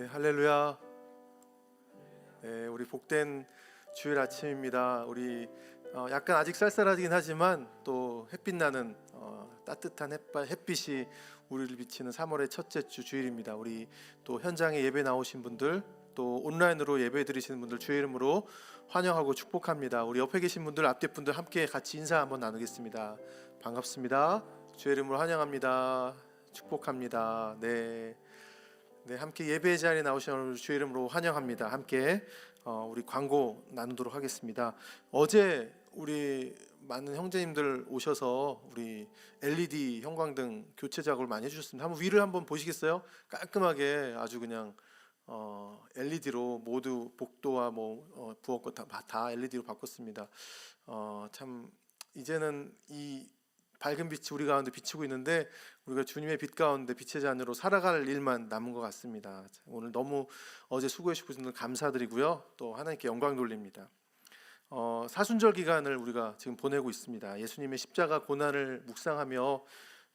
네, 할렐루야. 네, 우리 복된 주일 아침입니다. 우리 어, 약간 아직 쌀쌀하긴 하지만 또 햇빛 나는 어, 따뜻한 햇바, 햇빛이 우리를 비치는 3월의 첫째 주 주일입니다. 우리 또 현장에 예배 나오신 분들 또 온라인으로 예배 드리시는 분들 주의 이름으로 환영하고 축복합니다. 우리 옆에 계신 분들 앞뒤 분들 함께 같이 인사 한번 나누겠습니다. 반갑습니다. 주의 이름으로 환영합니다. 축복합니다. 네. 네, 함께 예배 자리에 나오신 주의 이름으로 환영합니다. 함께 어, 우리 광고 나누도록 하겠습니다. 어제 우리 많은 형제님들 오셔서 우리 LED 형광등 교체 작업을 많이 해주셨습니다. 한번 위를 한번 보시겠어요? 깔끔하게 아주 그냥 어, LED로 모두 복도와 뭐 어, 부엌과 다, 다 LED로 바꿨습니다. 어, 참 이제는 이 밝은 빛이 우리 가운데 비치고 있는데 우리가 주님의 빛 가운데 빛의 잔으로 살아갈 일만 남은 것 같습니다. 오늘 너무 어제 수고해 주신 분들 감사드리고요. 또 하나님께 영광 돌립니다. 어, 사순절 기간을 우리가 지금 보내고 있습니다. 예수님의 십자가 고난을 묵상하며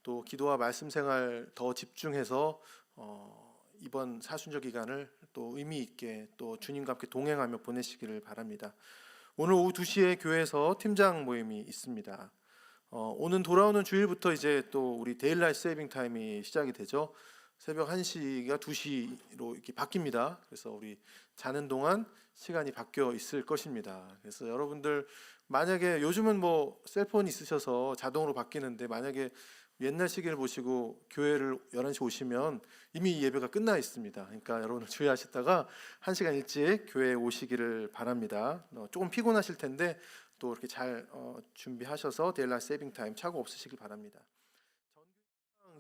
또 기도와 말씀 생활 더 집중해서 어, 이번 사순절 기간을 또 의미 있게 또 주님과 함께 동행하며 보내시기를 바랍니다. 오늘 오후 2시에 교회에서 팀장 모임이 있습니다. 어, 오는 돌아오는 주일부터 이제 또 우리 데일라이트 세이빙 타임이 시작이 되죠. 새벽 1시가 2시로 이렇게 바뀝니다. 그래서 우리 자는 동안 시간이 바뀌어 있을 것입니다. 그래서 여러분들 만약에 요즘은 뭐 셀폰 있으셔서 자동으로 바뀌는데 만약에 옛날 시계를 보시고 교회를 11시 오시면 이미 예배가 끝나 있습니다. 그러니까 여러분들 주의하시다가 1시간 일찍 교회에 오시기를 바랍니다. 어, 조금 피곤하실 텐데 또 이렇게 잘 어, 준비하셔서 데일라 세이빙 타임 차고 없으시길 바랍니다.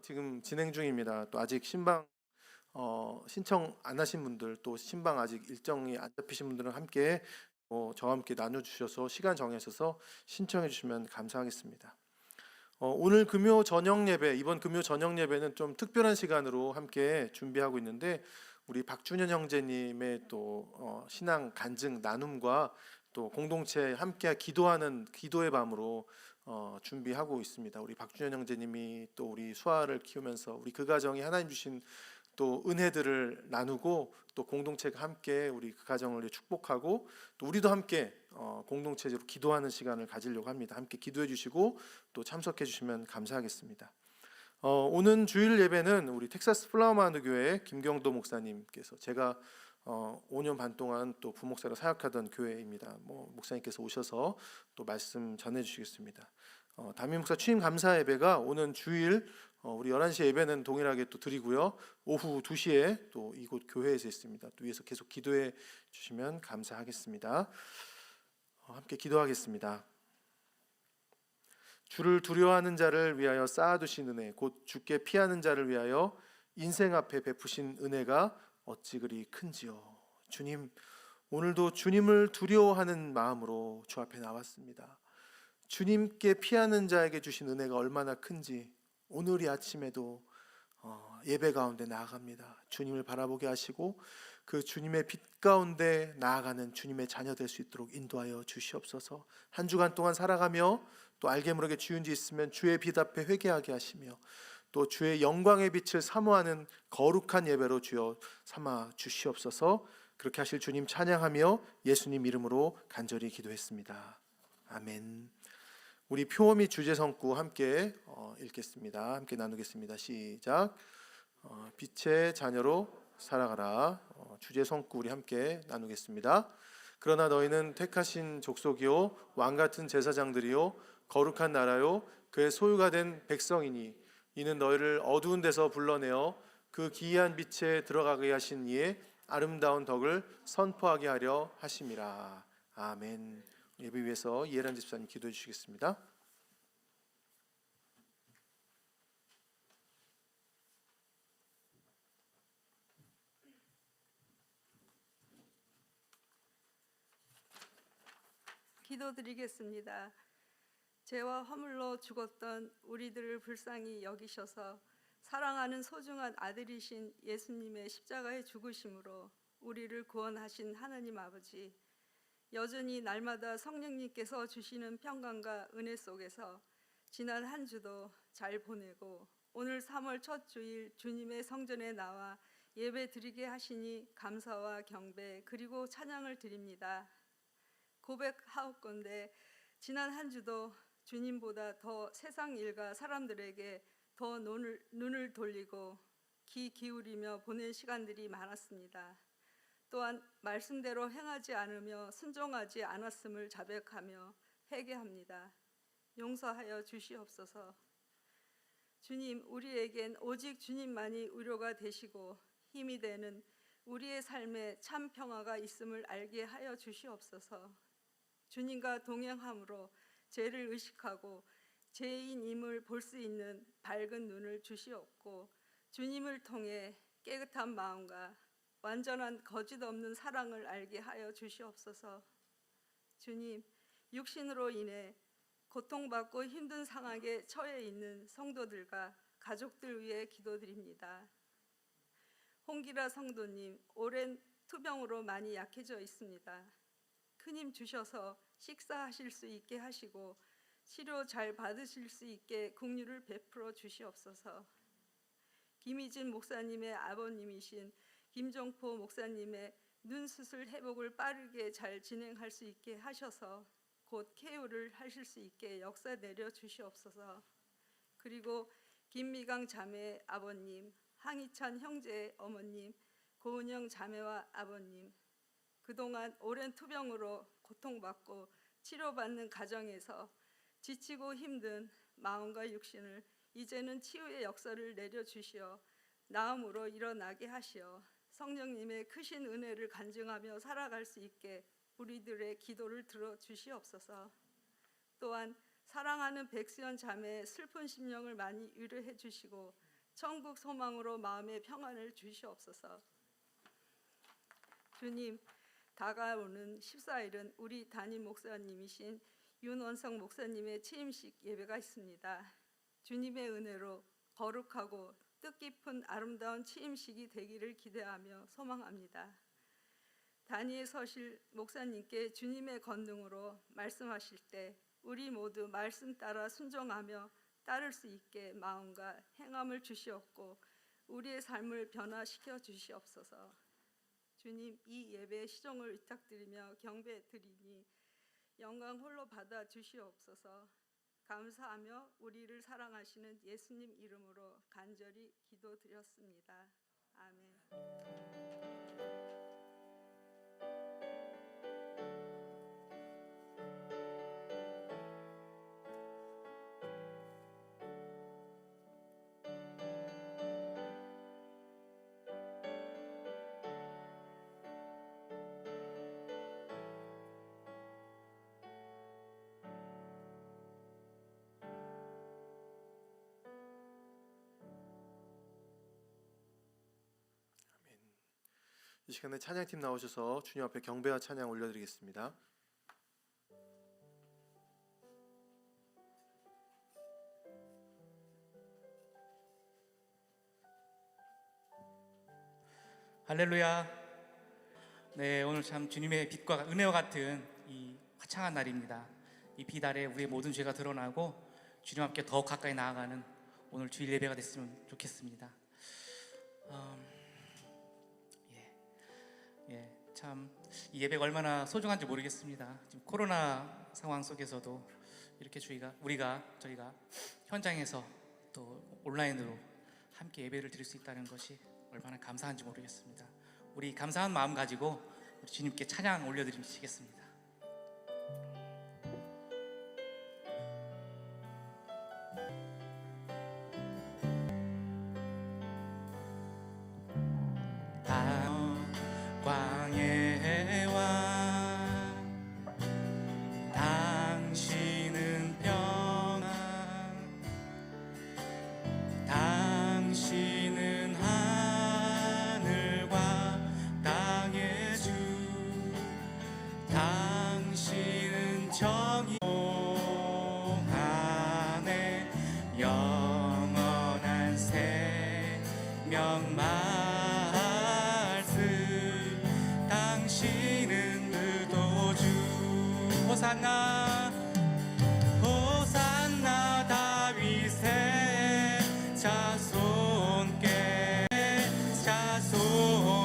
지금 진행 중입니다. 또 아직 신방 어, 신청 안 하신 분들 또 신방 아직 일정이 안 잡히신 분들은 함께 어, 저와 함께 나눠 주셔서 시간 정하셔서 신청해 주시면 감사하겠습니다. 어, 오늘 금요 저녁 예배 이번 금요 저녁 예배는 좀 특별한 시간으로 함께 준비하고 있는데 우리 박준현 형제님의 또 어, 신앙 간증 나눔과 또 공동체 함께 기도하는 기도의 밤으로 어, 준비하고 있습니다. 우리 박준현 형제님이 또 우리 수아를 키우면서 우리 그 가정이 하나님 주신 또 은혜들을 나누고 또 공동체가 함께 우리 그 가정을 축복하고 또 우리도 함께 어, 공동체적으로 기도하는 시간을 가지려고 합니다. 함께 기도해 주시고 또 참석해 주시면 감사하겠습니다. 어, 오는 주일 예배는 우리 텍사스 플라워마운드 교회 김경도 목사님께서 제가 어, 5년 반 동안 또 부목사로 사역하던 교회입니다. 뭐 목사님께서 오셔서 또 말씀 전해 주시겠습니다. 어, 담임 목사 취임 감사 예배가 오는 주일 어, 우리 11시 예배는 동일하게 또 드리고요. 오후 2시에 또 이곳 교회에서 있습니다. 또 위에서 계속 기도해 주시면 감사하겠습니다. 어, 함께 기도하겠습니다. 주를 두려워하는 자를 위하여 쌓아두신 은혜, 곧 주께 피하는 자를 위하여 인생 앞에 베푸신 은혜가 어찌 그리 큰지요. 주님, 오늘도 주님을 두려워하는 마음으로 주 앞에 나왔습니다. 주님께 피하는 자에게 주신 은혜가 얼마나 큰지 오늘 이 아침에도 어, 예배 가운데 나아갑니다. 주님을 바라보게 하시고 그 주님의 빛 가운데 나아가는 주님의 자녀 될 수 있도록 인도하여 주시옵소서. 한 주간 동안 살아가며 또 알게 모르게 주윤지 있으면 주의 빛 앞에 회개하게 하시며 또 주의 영광의 빛을 사모하는 거룩한 예배로 주여 삼아 주시옵소서. 그렇게 하실 주님 찬양하며 예수님 이름으로 간절히 기도했습니다. 아멘. 우리 표어미 주제 성구 함께 어, 읽겠습니다. 함께 나누겠습니다. 시작. 어, 빛의 자녀로 살아가라. 어, 주제 성구 우리 함께 나누겠습니다. 그러나 너희는 택하신 족속이요 왕 같은 제사장들이요 거룩한 나라요 그의 소유가 된 백성이니 이는 너희를 어두운 데서 불러내어 그 기이한 빛에 들어가게 하신 이의 아름다운 덕을 선포하게 하려 하심이라. 아멘. 예배 위해서 이해란 집사님 기도해 주시겠습니다. 기도드리겠습니다. 죄와 허물로 죽었던 우리들을 불쌍히 여기셔서 사랑하는 소중한 아들이신 예수님의 십자가의 죽으심으로 우리를 구원하신 하나님 아버지 여전히 날마다 성령님께서 주시는 평강과 은혜 속에서 지난 한 주도 잘 보내고 오늘 3월 첫 주일 주님의 성전에 나와 예배 드리게 하시니 감사와 경배 그리고 찬양을 드립니다. 고백하옵건대 지난 한 주도 주님보다 더 세상 일과 사람들에게 더 눈을, 눈을 돌리고 귀 기울이며 보낸 시간들이 많았습니다. 또한 말씀대로 행하지 않으며 순종하지 않았음을 자백하며 회개합니다. 용서하여 주시옵소서. 주님, 우리에겐 오직 주님만이 위로가 되시고 힘이 되는 우리의 삶에 참 평화가 있음을 알게 하여 주시옵소서. 주님과 동행함으로 죄를 의식하고 죄인임을 볼 수 있는 밝은 눈을 주시옵고 주님을 통해 깨끗한 마음과 완전한 거짓 없는 사랑을 알게 하여 주시옵소서. 주님, 육신으로 인해 고통받고 힘든 상황에 처해 있는 성도들과 가족들 위해 기도드립니다. 홍기라 성도님, 오랜 투병으로 많이 약해져 있습니다. 큰 힘 주셔서 식사하실 수 있게 하시고 치료 잘 받으실 수 있게 국류를 베풀어 주시옵소서. 김희진 목사님의 아버님이신 김종포 목사님의 눈 수술 회복을 빠르게 잘 진행할 수 있게 하셔서 곧 쾌유를 하실 수 있게 역사 내려 주시옵소서. 그리고 김미강 자매 아버님, 항희찬 형제 어머님, 고은영 자매와 아버님, 그동안 오랜 투병으로 고통받고 치료받는 가정에서 지치고 힘든 마음과 육신을 이제는 치유의 역사를 내려 주시어 나음으로 일어나게 하시어 성령님의 크신 은혜를 간증하며 살아갈 수 있게 우리들의 기도를 들어 주시옵소서. 또한 사랑하는 백수연 자매의 슬픈 심령을 많이 위로해 주시고 천국 소망으로 마음의 평안을 주시옵소서. 주님, 다가오는 14일은 우리 담임 목사님이신 윤원성 목사님의 취임식 예배가 있습니다. 주님의 은혜로 거룩하고 뜻깊은 아름다운 취임식이 되기를 기대하며 소망합니다. 다니엘 서실 목사님께 주님의 권능으로 말씀하실 때 우리 모두 말씀 따라 순종하며 따를 수 있게 마음과 행함을 주시옵고 우리의 삶을 변화시켜 주시옵소서. 주님 이 예배의 시종을 위탁드리며 경배 드리니 영광 홀로 받아 주시옵소서. 감사하며 우리를 사랑하시는 예수님 이름으로 간절히 기도드렸습니다. 아멘. 이 시간에 찬양팀 나오셔서 주님 앞에 경배와 찬양 올려드리겠습니다. 할렐루야. 네, 오늘 참 주님의 빛과 은혜와 같은 이 화창한 날입니다. 이 빛 아래 우리의 모든 죄가 드러나고 주님 함께 더 가까이 나아가는 오늘 주일 예배가 됐으면 좋겠습니다. 음, 참 이 예배가 얼마나 소중한지 모르겠습니다. 지금 코로나 상황 속에서도 이렇게 저희가 우리가 저희가 현장에서 또 온라인으로 함께 예배를 드릴 수 있다는 것이 얼마나 감사한지 모르겠습니다. 우리 감사한 마음 가지고 우리 주님께 찬양 올려드리시겠습니다.